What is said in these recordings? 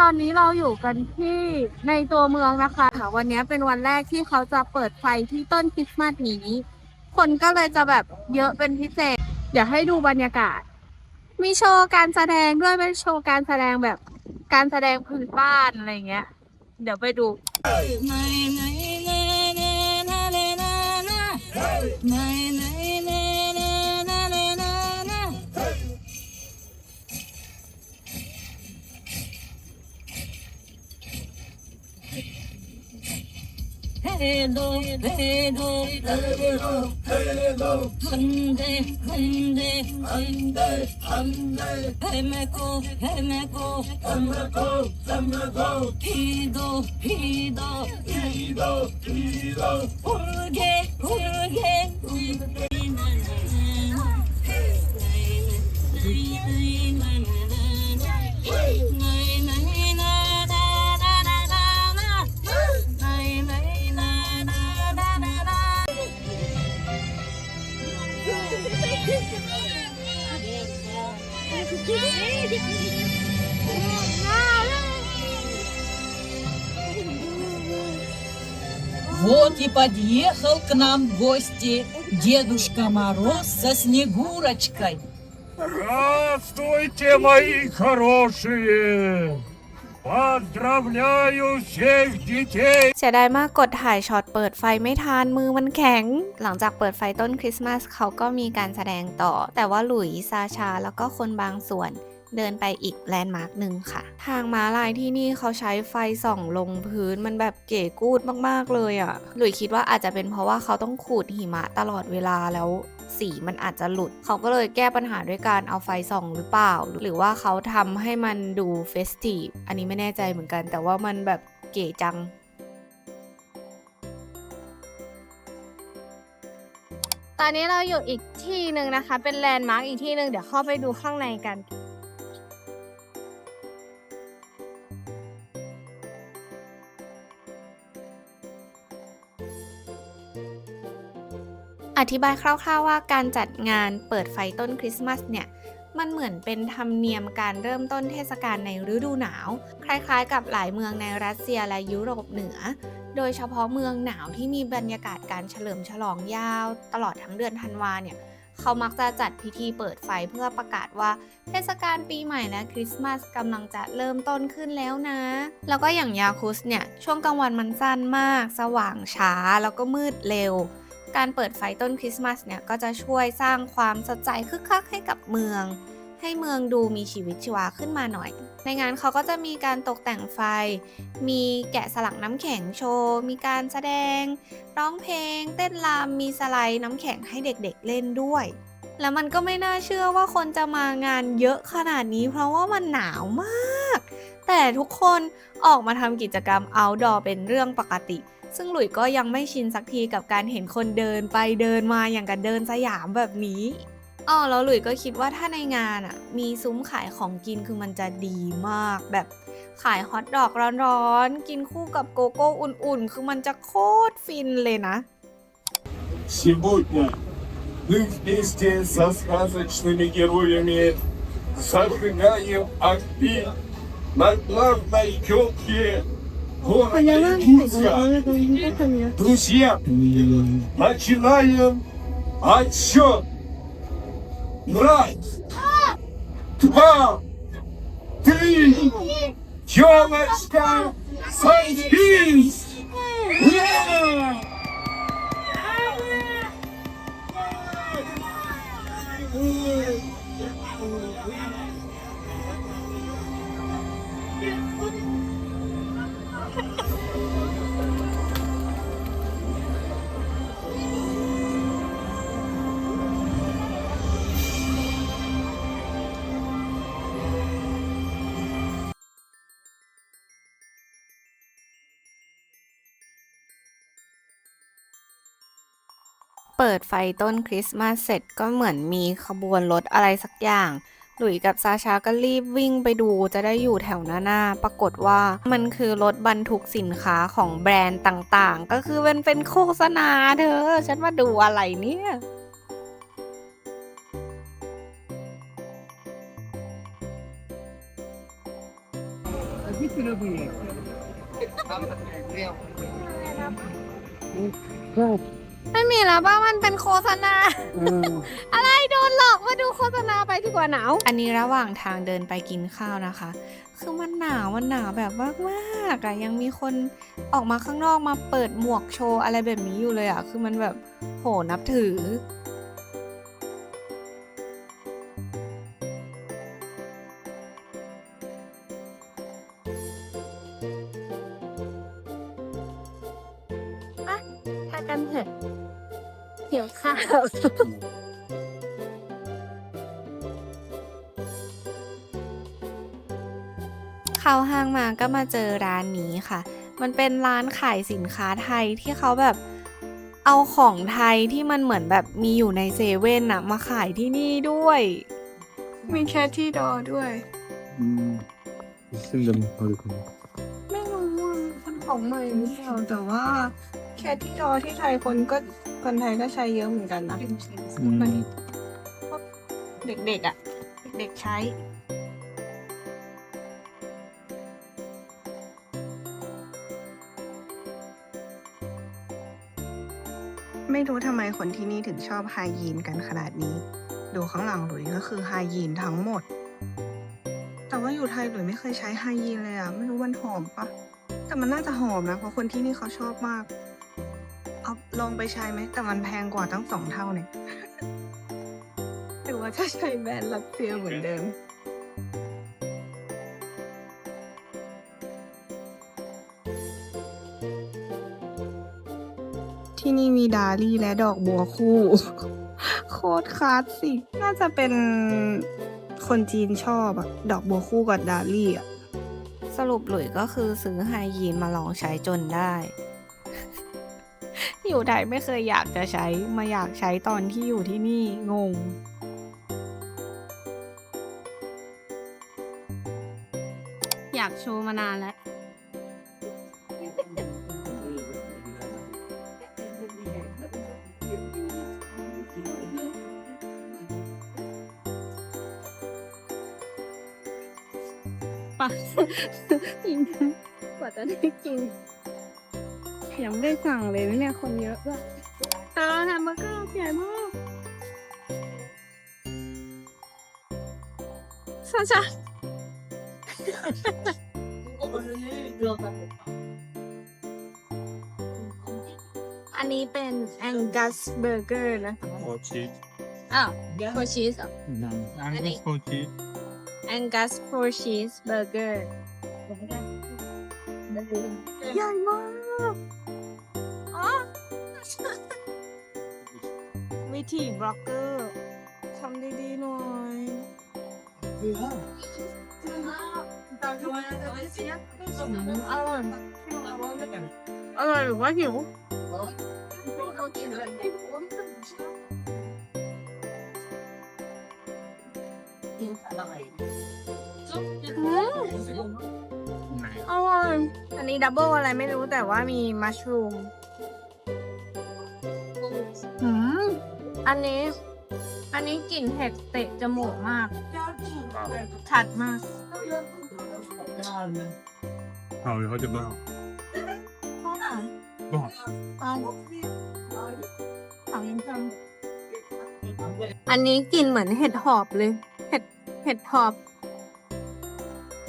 ตอนนี้เราอยู่กันที่ในตัวเมืองนะคะค่ะวันนี้เป็นวันแรกที่เขาจะเปิดไฟที่ต้นคริสต์มาสนี้ คนก็เลยจะแบบเยอะเป็นพิเศษ เดี๋ยวให้ดูบรรยากาศ มีโชว์การแสดงด้วยเป็นโชว์การแสดงแบบการแสดงพื้นบ้านอะไรเงี้ย เดี๋ยวไปดู 해도 해도 해도 해도 안돼 안돼 안돼 안돼 헤매고 헤매고 헤매고 헤매고 비도 비도 비도 비도 울게 울게 울게 Вот и подъехал к нам в гости Дедушка Мороз со Снегурочкой. Здравствуйте, мои хорошие! Поздравляю всех детей เสียดายมากกดถ่ายช็อตเปิดไฟไม่ทันมือมันแข็ง หลังจากเปิดไฟต้นคริสต์มาสเขาก็มีการแสดงต่อ แต่ว่าหลุยส์ซาชา แล้วก็คนบางส่วน เดินไปอีกแลนด์มาร์กหนึ่งค่ะ ทางม้าลายที่นี่เขาใช้ไฟส่องลงพื้นมันแบบเก๋กูดมากๆเลยอะ่ะ หลุยส์คิดว่าอาจจะเป็นเพราะว่าเขาต้องขูดหิมะตลอดเวลาแล้ว สีมันอาจจะหลุด เขาก็เลยแก้ปัญหาด้วยการเอาไฟส่องหรือเปล่า หรือว่าเขาทำให้มันดูเฟสตีฟอันนี้ไม่แน่ใจเหมือนกัน แต่ว่ามันแบบเก๋จังตอนนี้เราอยู่อีกที่หนึ่งนะคะ เป็นแลนด์มาร์กอีกที่หนึ่งเดี๋ยวเข้าไปดูข้างในกัน อธิบายคร่าวๆว่าการจัดงานเปิดไฟต้นคริสต์มาสเนี่ยมันเหมือนเป็นธรรมเนียมการเริ่มต้นเทศกาลในฤดูหนาว คล้ายๆ กับหลายเมืองในรัสเซียและยุโรปเหนือ โดยเฉพาะเมืองหนาวที่มีบรรยากาศการเฉลิมฉลองยาว ตลอดทั้งเดือนธันวาเนี่ยเขามักจะจัดพิธีเปิดไฟเพื่อประกาศว่า เทศกาลปีใหม่และคริสต์มาสกำลังจะเริ่มต้นขึ้นแล้วนะ แล้วก็อย่างยาคุสเนี่ยช่วงกลางวันมันสั้นมาก สว่างช้าแล้วก็มืดเร็ว การเปิดไฟต้นคริสต์มาสเนี่ยก็จะช่วยสร้างความสดใสคึกคักให้กับเมือง ให้เมืองดูมีชีวิตชีวาขึ้นมาหน่อย ในงานเขาก็จะมีการตกแต่งไฟ มีแกะสลักน้ำแข็งโชว์ มีการแสดง ร้องเพลง เต้นรำมีสไลด์น้ำแข็งให้เด็กๆเล่นด้วยแล้วมันก็ไม่น่าเชื่อว่าคนจะมางานเยอะขนาดนี้ เพราะว่ามันหนาวมาก แต่ทุกคนออกมาทำกิจกรรม outdoor เป็นเรื่องปกติ ซึ่งหลุยส์ก็ยังไม่ชินสักทีกับการเห็นคนเดินไปเดินมาอย่างกับเดินสยามแบบนี้อ๋อแล้วหลุยส์ก็คิดว่าถ้าในงานอ่ะ มีซุ้มขายของกินคือมันจะดีมาก แบบขายฮอทดอกร้อนๆ กินคู่กับโกโก้อุ่นๆ คือมันจะโคตรฟินเลยนะ Сегодня мы вместе со сказочными героями зажигаем огни на главной елке города Якутска. Друзья, начинаем отсчет. Раз, два, три, елочка, садись! Ура! Thank เปิดไฟต้นคริสต์มาสเสร็จก็เหมือนมีขบวนรถอะไรสักอย่าง หลุยส์กับซาชาก็รีบวิ่งไปดูจะได้อยู่แถวหน้าๆปรากฏว่ามันคือรถบรรทุกสินค้าของแบรนด์ต่างๆ ก็คือมันเป็นโฆษณาเธอ ฉันมาดูอะไรเนี่ยไม่มีแล้วบ้ามันเป็นโฆษณา กมาดูโฆษณาไปดีกว่าหนาว อันนี้ระหว่างทางเดินไปกินข้าวนะคะ คือมันหนาวมันหนาวแบบมากๆอะยังมีคนออกมาข้างนอกมาเปิดหมวกโชว์อะไรแบบนี้อยู่เลยอะคือมันแบบโหนับถือพากันเถอะเดี๋ยวข้าว เข้าห้างมาก็มาเจอร้านนี้ค่ะ มันเป็นร้านขายสินค้าไทยที่เขาแบบเอาของไทยที่มันเหมือนแบบมีอยู่ในเซเว่นอะมาขายที่นี่ด้วย มีแคทที่ดอด้วย Şimdi harika. ไม่รู้ว่ามันของใหม่หรือเปล่าแต่ว่าแคทที่ดอที่ไทยคนก็คนไทยก็ใช้เยอะเหมือนกันนะมันเด็กๆอะ เด็กๆใช้ ไม่รู้ทำไมคนที่นี่ถึงชอบไฮยีนกันขนาดนี้ ดูข้างหลังหลุยก็คือไฮยีนทั้งหมด แต่ว่าอยู่ไทยหลุยไม่เคยใช้ไฮยีนเลยอะไม่รู้มันหอมปะแต่มันน่าจะหอมนะ เพราะคนที่นี่เขาชอบมากเอาลองไปใช้ไหม แต่มันแพงกว่าตั้งสองเท่าเนี่ยหรือว่าถ้าใช้แบรนด์รัสเซียเหมือนเดิม ที่นี่มีดาลี่และดอกบัวคู่ โคตรคลาสสิก น่าจะเป็นคนจีนชอบอะดอกบัวคู่กับดาลี่อะสรุปหลุยก็คือซื้อไฮยีนมาลองใช้จนได้ อยู่ไทยไม่เคยอยากจะใช้ มาอยากใช้ตอนที่อยู่ที่นี่งงอยากโชว์มานานแล้ว กินกว่าจะได้กินยังไม่ได้สั่งเลยนะเนี่ยคนเยอะด้วยตาแฮมเบอร์เกอร์ใหญ่มากซาชาอันนี้เป็น Angus Burger นะ Kochi. อ้าวโคชีส Angus Kochi. Angus Four Cheese Burger ใหญ่มาก อ๋อ วิธีบล็อกเกอร์ทำดีๆหน่อยอร่อยอร่อยหรือว่าหิว อร่อย อันนี้ดับเบิลอะไรไม่รู้แต่ว่ามีมัชรูมอืมอันนี้ อันนี้กลิ่นเห็ดเตะจมูกมาก ชัดมาก เอาเขาจะบ้าบ้าอันนี้กลิ่นเหมือนเห็ดหอบเลย เห็ดเห็ดหอบ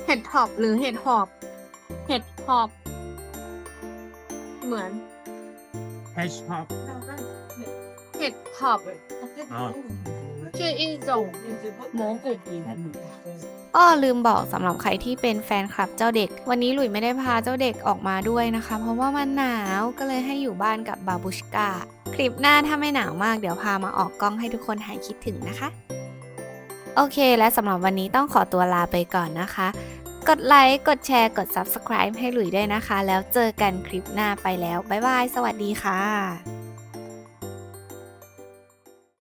เห็ดหอบหรือเห็ดหอบ เห็ดหอบ เหมือน Hedgehog。เห็ดหอบ啊。ชื่ออีจงหมูกุอ้อลืมบอกสำหรับใครที่เป็นแฟนคลับเจ้าเด็ก วันนี้หลุยไม่ได้พาเจ้าเด็กออกมาด้วยนะคะ เพราะว่ามันหนาวก็เลยให้อยู่บ้านกับบาบูชกาคลิปหน้าถ้าไม่หนาวมากเดี๋ยวพามาออกกล้องให้ทุกคนหายคิดถึงนะคะ โอเค และสำหรับวันนี้ต้องขอตัวลาไปก่อนนะคะ กดไลค์ กดแชร์ กด Subscribe ให้หลุยด้วยนะคะ แล้วเจอกันคลิปหน้าไปแล้ว บ๊ายบาย สวัสดีค่ะ